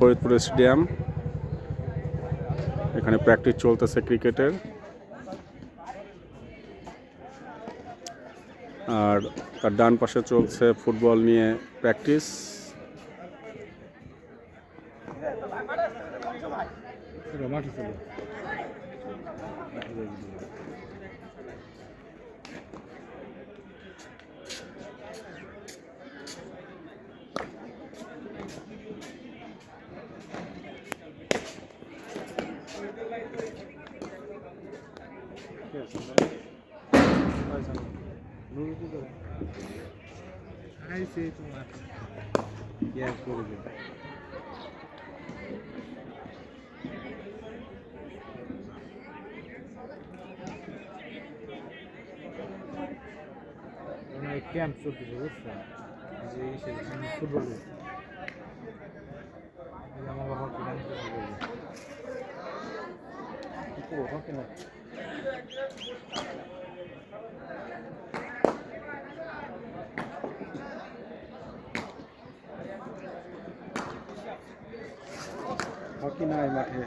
ফরিদপুর স্টেডিয়াম। এখানে প্র্যাকটিস চলতেছে ক্রিকেটের। আর তার ডান পাশে চলছে ফুটবল নিয়ে প্র্যাকটিস মাঠে Her zeytin var. Gel şöyle gel. Buna ekleyem su olursa bize iyi şey. Şimdi su bölüyor. Ama babak bilen su. Bu babak bilen su. Hockey নাই মাঠে